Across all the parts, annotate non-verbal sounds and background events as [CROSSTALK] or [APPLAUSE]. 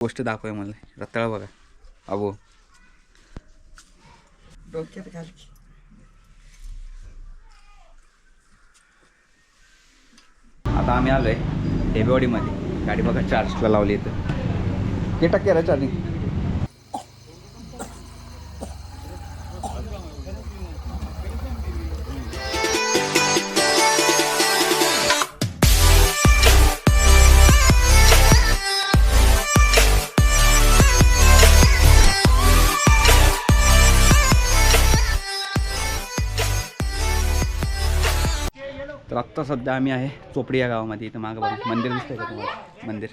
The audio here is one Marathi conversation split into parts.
गोष्ट दाखवूया मला. रताळ बघा. अबो. डोक्यात घाल. आता आम्ही आलोय हेबेवाडीमध्ये. गाडी बघा चार्जला लावली इथं. किती टक्के चार्जिंग आत्ता सध्या आम्ही आहे चोपडी या गावामध्ये. इथं मागं बघा मंदिर दिसतंय का तुम्हाला? मंदिर.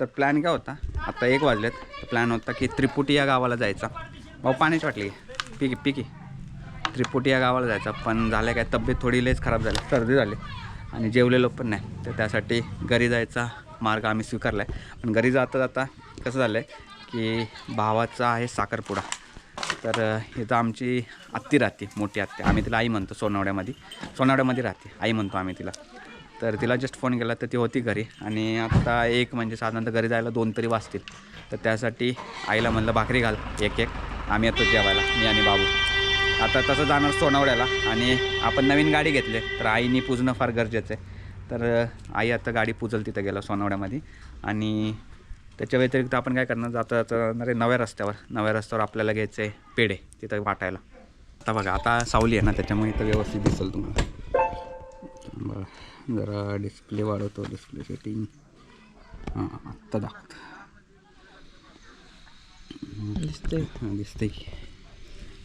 तर प्लॅन काय होता? आत्ता एक वाजलेत. तर प्लॅन होता की त्रिपुटी या गावाला जायचा. भाऊ पाण्याची वाटली पिकी पिकी. त्रिपुटी या गावाला जायचा. पण झालं काय? तब्येत थोडी लयच खराब झाली. सर्दी झाली. आणि जेवलेलो पण नाही. तर त्यासाठी घरी जायचा मार्ग आम्ही स्वीकारला आहे पण घरी जाता जाता कसं झालं आहे की भावाचा आहे साखरपुडा. तर इथं आमची आत्ती राहते मोठी आत्ती. आम्ही तिला आई म्हणतो सोनावड्यामध्ये. सोनावड्यामध्ये राहते आई म्हणतो आम्ही तिला. तर तिला जस्ट फोन केला तर ती होती घरी. आणि आता एक म्हणजे साधारणतः घरी जायला दोन तरी वाजतील. तर त्यासाठी आईला म्हणलं भाकरी घाल एक एक. आम्ही येतो जेवायला मी आणि बाबू. आता तसं जाणार सोनावड्याला. आणि आपण नवीन गाडी घेतली तर आईनी पुजणं फार गरजेचं आहे. तर आई आता गाडी पुजल तिथं गेला सोनावड्यामध्ये. आणि त्याच्या व्यतिरिक्त आपण काय करणार? जाता जाता अरे नव्या रस्त्यावर नव्या रस्त्यावर आपल्याला घ्यायचं आहे पेढे तिथं वाटायला. आता बघा आता सावली आहे ना त्याच्यामुळे इथं व्यवस्थित दिसेल तुम्हाला. बरं जरा डिस्प्ले वाढवतो डिस्प्ले सेटिंग हां आत्ता दाखवतो. दिसतंय. हां दिसतंय. की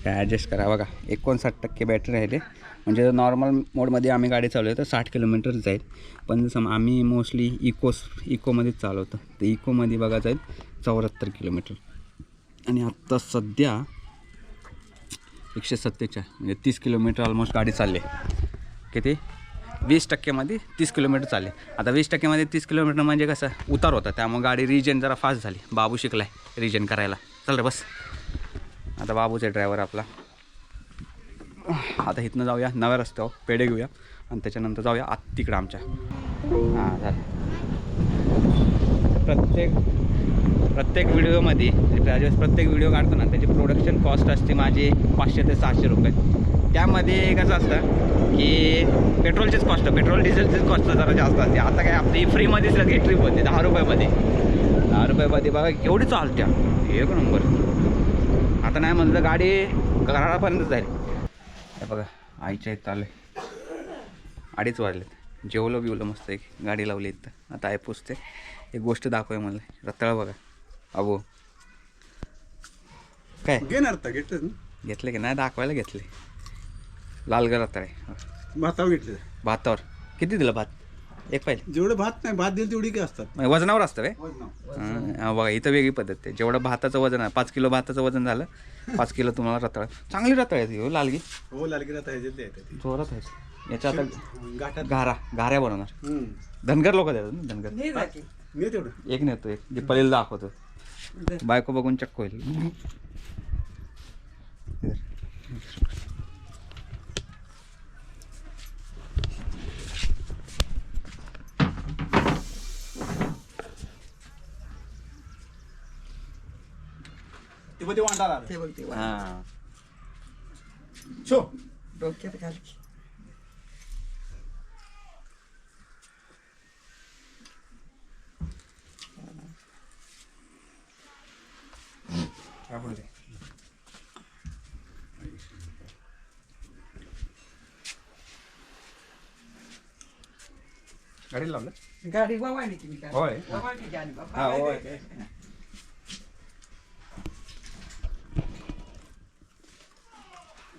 काय ॲडजस्ट करा. बघा एकोणसाठ टक्के बॅटरी राहिले. म्हणजे जर नॉर्मल मोडमध्ये आम्ही गाडी चालवली तर साठ किलोमीटर जाईल. पण सम आम्ही मोस्टली इकोस इकोमध्येच चालवतो. तर इकोमध्ये बघा जाईल चौऱ्याहत्तर किलोमीटर आणि आत्ता सध्या एकशे सत्तेचाळ म्हणजे तीस किलोमीटर ऑलमोस्ट गाडी चालली आहे. किती? वीस टक्क्यामध्ये तीस किलोमीटर चालले आता वीस टक्क्यामध्ये तीस किलोमीटर म्हणजे कसं? उतार होता. त्यामुळे गाडी रिजन जरा फास्ट झाली. बाबू शिकलाय रिजन करायला. चल रे बस. आता बाबूचा ड्रायव्हर आपला. आता इथनं जाऊया नव्या रस्त्यावर पेढे घेऊया आणि त्याच्यानंतर जाऊया आत तिकडं आमच्या. हां झालं. प्रत्येक प्रत्येक व्हिडिओमध्ये म्हणजे ज्यावेळेस प्रत्येक व्हिडिओ काढतो ना त्याची प्रोडक्शन कॉस्ट असते माझी पाचशे ते सहाशे रुपये. त्यामध्ये कसं असतं की पेट्रोलचीच कॉस्ट पेट्रोल डिझेलचीच कॉस्ट जरा जास्त असते. आता काय आपली फ्रीमध्येच लगेच ट्रिप होते दहा रुपयामध्ये. दहा रुपयामध्ये बघा एवढी चालत्या. एक नंबर. आता नाही म्हणलं गाडी घरापर्यंत जाईल. हे बघा आईच्या इथं आले अडीच वाजलेत. जेवलं बिवलं मस्त एक गाडी लावली इथं. आता आई पुसते एक गोष्ट दाखवूया मला. रताळ बघा. अबो. काय? घेणार ना. घेतले की नाही? दाखवायला घेतले. लालगर रताळ भातावर घेतलं. भातावर. किती दिलं भात? एक पाहिजे जेवढं भात नाही भात दिलं तेवढी काय असतात? वजनावर असतं वजनावर. हां, हा बघा इथं वेगळी पद्धत आहे. जेवढं भाताचं वजन आहे पाच किलो भाताचं वजन झालं पाच किलो तुम्हाला रताळ. चांगली रताळ आहे ती हो लालगी. हो आहे जोरात आहे. याच्या आता गाठात. घारा घाऱ्या बनवणार. हम्म. धनगर लोक देतात ना धनगर. नाही राखी. मी तेवढं. एक नेतो एक. दीपालीला दाखवतो. बायको बघून चक्क होईल. ते मध्ये वांडा आला ते बघ ते वा. हां शो डोक्यात घाल की. गाडी लावलं गाडी वावायली की मी काय होय. वावायली गाडी बाबा. हा होय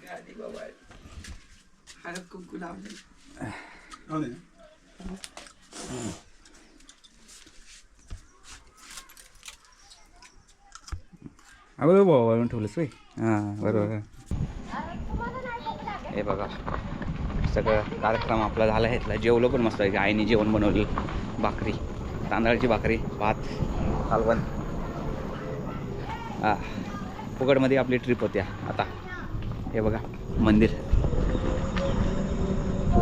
गाडी वावायली हळद कुंकू लावली. अगोदर वळून ठेवलंस होय हां बरोबर हे बघा सगळं कार्यक्रम आपला झाला आहे इथला जेवलो पण मस्त आहे आईने जेवण बनवलं भाकरी तांदळाची भाकरी भात कालवण हा फुकटमध्ये आपली ट्रिप होत्या आता हे बघा मंदिर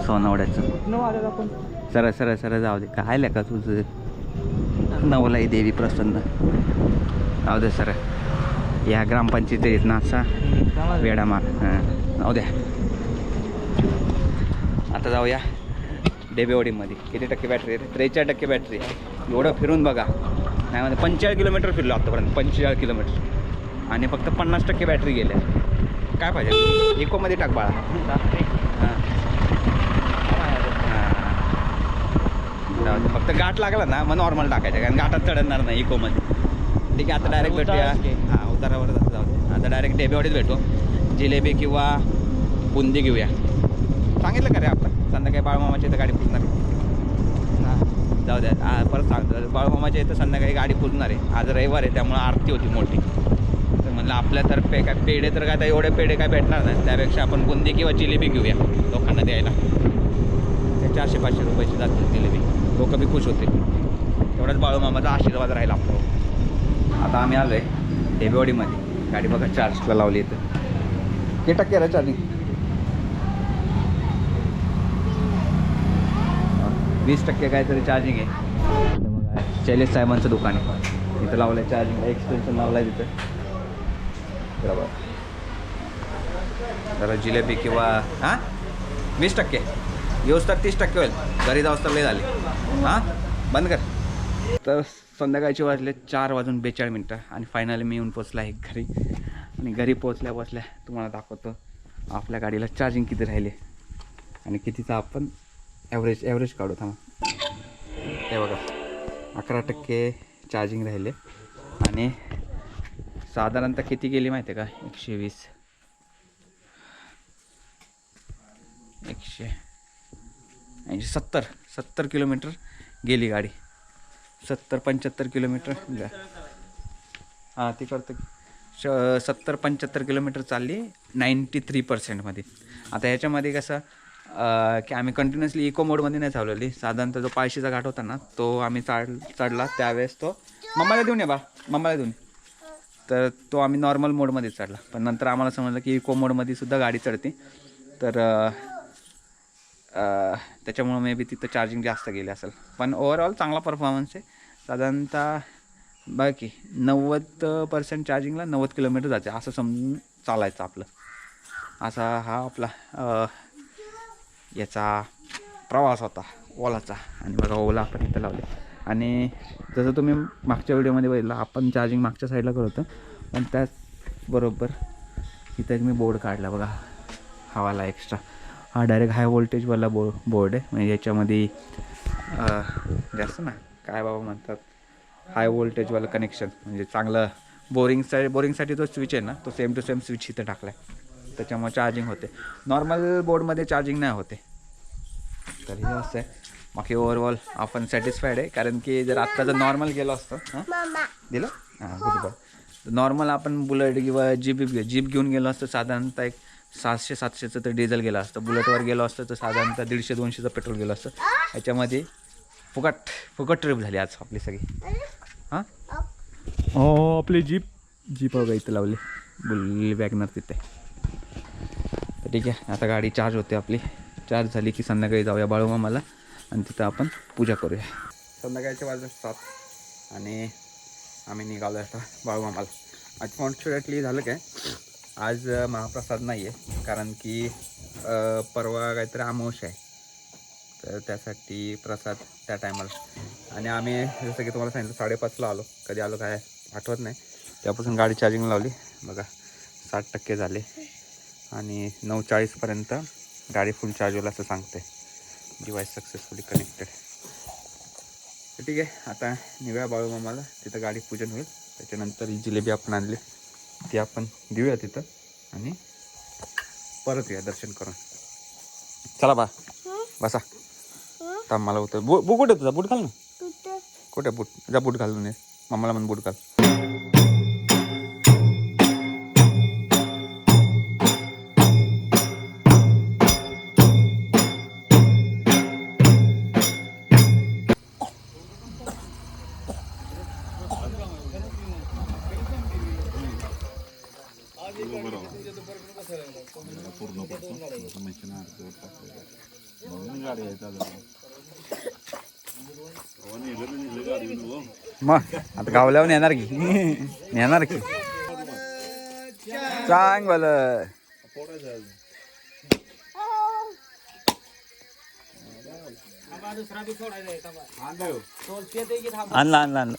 सोनावड्याचं. सरळ सरळ सरळ जाऊ दे. काय का तुझं? नवलाई देवी प्रसन्न. जाऊ दे सर या ग्रामपंचायतीत ना असा वेडा मार. हां जाऊ द्या. आता जाऊया डेबेवाडीमध्ये किती टक्के बॅटरी आहे त्रेचाळीस टक्के बॅटरी आहे. एवढं फिरून बघा. नाही म्हणजे पंचेचाळीस किलोमीटर फिरलो आत्तापर्यंत पंचेचाळीस किलोमीटर आणि फक्त पन्नास टक्के बॅटरी गेल्या काय पाहिजे? इकोमध्ये टाक बाळा. हां. फक्त गाठ लागला ना मग नॉर्मल टाकायचं कारण गाठात चढणार नाही इकोमध्ये ठीक आहे आता डायरेक्ट भेटूया. हां उतारावर जाऊ दे. आता डायरेक्ट डेबेवाडीत भेटू. जिलेबी किंवा बुंदी घेऊया. सांगितलं का रे आपण? संध्याकाळी बाळमामाच्या इथं गाडी पुजणार हां जाऊ द्या परत सांगतो. बाळमामाच्या इथं संध्याकाळी गाडी पुजणार आहे. आज रविवार आहे त्यामुळं आरती होती मोठी. तर म्हणलं आपल्यातर्फे काय पेढे तर काय एवढे पेढे काय भेटणार नाही. त्यापेक्षा आपण बुंदी किंवा जिलेबी घेऊया लोकांना द्यायला. ते चारशे पाचशे रुपयाची जातील जिलेबी. लोक बी खुश होते. तेवढाच बाळूमामाचा आशीर्वाद राहील आपलं आता आम्ही आलो आहे डेबेवाडीमध्ये गाडी बघा चार्जला लावली इथं. किती टक्के आहे चार्जिंग वीस टक्के काहीतरी चार्जिंग आहे. इथं शैलेश साहेबांचं दुकान आहे. इथं लावलं आहे चार्जिंग एक्सटेन्शन लावलं आहे तिथं बरोबर जरा जिलेबी किंवा हां? वीस टक्के. येऊस तर तीस टक्के होईल. घरी जाऊस तर लय झाले. हां? बंद कर. तर संध्याकाळचे वाजले चार वाजून बेचाळीस मिनटं आणि फायनली मी येऊन पोचला आहे घरी. आणि घरी पोचल्या पोचल्या तुम्हाला दाखवतो आपल्या गाडीला चार्जिंग किती राहिले आणि कितीचा आपण ॲव्हरेज ॲव्हरेज काढू. थांबा. हे बघा. अकरा टक्के चार्जिंग राहिले. आणि साधारणतः किती गेली माहिती आहे का? एकशे वीस. एकशे ऐंशी सत्तर सत्तर किलोमीटर गेली गाडी. सत्तर पंच्याहत्तर किलोमीटर हां ती करतो श सत्तर पंच्याहत्तर किलोमीटर चालली नाईंटी थ्री पर्सेंटमध्ये आता ह्याच्यामध्ये कसं की आम्ही कंटिन्युअसली इको मोडमध्ये नाही चालवली. साधारणतः जो पायशीचा घाट होता ना तो आम्ही चढ चढला. त्यावेळेस तो मम्माला देऊन ये बा. मम्माला देऊन तर तो आम्ही नॉर्मल मोडमध्ये चढला. पण नंतर आम्हाला समजलं की इको मोडमध्ये सुद्धा गाडी चढते. तर त्याच्यामुळं मे बी तिथं चार्जिंग जास्त गेले असेल. पण ओव्हरऑल चांगला परफॉर्मन्स आहे. साधारणतः बाकी नव्वद पर्सेंट चार्जिंगला नव्वद किलोमीटर जाते. असं समजून चालायचं आपलं. असा हा आपला याचा प्रवास होता ओलाचा. आणि बघा ओला आपण इथं लावले. आणि जसं तुम्ही मागच्या व्हिडिओमध्ये बघितलं आपण चार्जिंग मागच्या साईडला करत होतो. पण त्याचबरोबर इथं एक मी बोर्ड काढला बघा हवाला एक्स्ट्रा हा डायरेक्ट हाय व्होल्टेजवाला बो बोर्ड आहे. म्हणजे याच्यामध्ये जास्त ना काय बाबा म्हणतात हाय व्होल्टेजवालं कनेक्शन म्हणजे चांगलं बोरिंगसाठी बोरिंगसाठी जो स्विच आहे ना तो सेम टू सेम स्विच इथं टाकला आहे त्याच्यामुळे चार्जिंग होते. नॉर्मल बोर्डमध्ये चार्जिंग नाही होते. तर हे असं आहे. बाकी ओव्हरऑल आपण सॅटिस्फाईड आहे. कारण की जर आत्ता जर नॉर्मल गेलो असतो हां? दिलं? हां गुड बॉय नॉर्मल आपण बुलेट किंवा जीप जीप घेऊन गेलो असतो साधारणतः एक सातशे सातशेचं तर डिझेल गेलं असतं. बुलेटवर गेलो असतं तर साधारणतः दीडशे दोनशेचं पेट्रोल गेलं असतं. याच्यामध्ये फुकट फुकट ट्रिप झाली आज आपली सगळी. हां? हो आपली जीप. जीप वगैरे इथं लावली. बुल्ली वॅगनर तिथे. तर ठीक आहे आता गाडी चार्ज होते आपली. चार्ज झाली की संध्याकाळी जाऊया बाळूमामाला आणि तिथं आपण पूजा करूया. संध्याकाळच्या वाजले सात. आणि आम्ही निघालो आता बाळूमामाला. अनफॉर्च्युनेटली झालं काय? आज महाप्रसाद नाही आहे कारण की परवा काहीतरी आमोश आहे. तर त्यासाठी प्रसाद त्या टायमाला आणि आम्ही जसं की तुम्हाला सांगितलं साडेपाचला आलो. कधी आलो काय आठवत नाही. त्यापासून गाडी चार्जिंग लावली. बघा साठ टक्के झाले. आणि नऊ चाळीसपर्यंत गाडी फुल चार्ज होईल असं सांगते. डिवाईस सक्सेसफुली कनेक्टेड ठीक आहे. आता निव्या बाळू मामाला तिथं गाडी पूजन होईल. त्याच्यानंतर ही जिलेबी आपण आणली. ती आपण देऊया तिथं आणि परत येऊया दर्शन करून. चला बा. बसा. थांब मला होतं बू बू कुठे तुझा? बूट घाल ना. कुठे? बूट? जा बूट घालून ये. मम्माला म्हण बूट घाल. पूर्ण पडतो. मशीन अर्धवट टाकतो म्हणून गाडी आहे चालू मग आता गावल्यावर नेणार की? नेणार की? चांग बल आणला आणला आणला.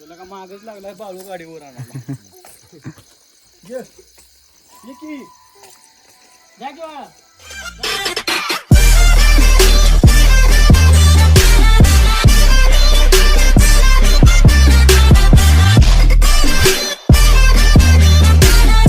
तुला का मागच लागलाय बाळू गाडीवर आणा [LAUGHS] जा किंवा